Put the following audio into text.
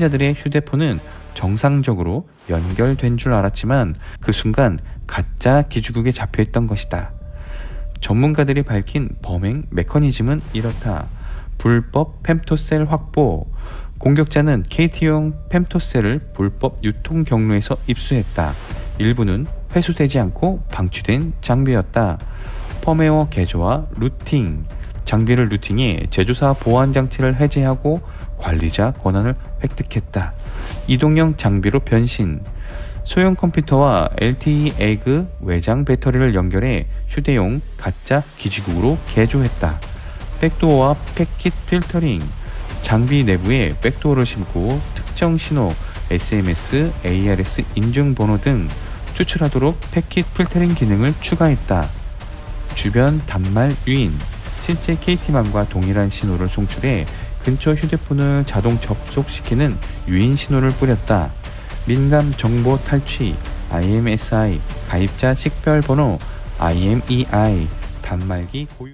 자들의 휴대폰은 정상적으로 연결된 줄 알았지만 그 순간 가짜 기주국에 잡혀있던 것이다. 전문가들이 밝힌 범행 메커니즘은 이렇다. 불법 fem토셀 확보. 공격자는 KT용 fem토셀을 불법 유통 경로에서 입수했다. 일부는 회수되지 않고 방치된 장비였다. 펌웨어 개조와 루팅. 장비를 루팅해 제조사 보안 장치를 해제하고 관리자 권한을 획득했다. 이동형 장비로 변신. 소형 컴퓨터와 LTE 에그 외장 배터리를 연결해 휴대용 가짜 기지국으로 개조했다. 백도어와 패킷 필터링. 장비 내부에 백도어를 심고 특정 신호, SMS, ARS 인증 번호 등 추출하도록 패킷 필터링 기능을 추가했다. 주변 단말 유인. 실제 KT망과 동일한 신호를 송출해 근처 휴대폰을 자동 접속시키는 유인 신호를 뿌렸다. 민감 정보 탈취, IMSI, 가입자 식별번호, IMEI, 단말기 고유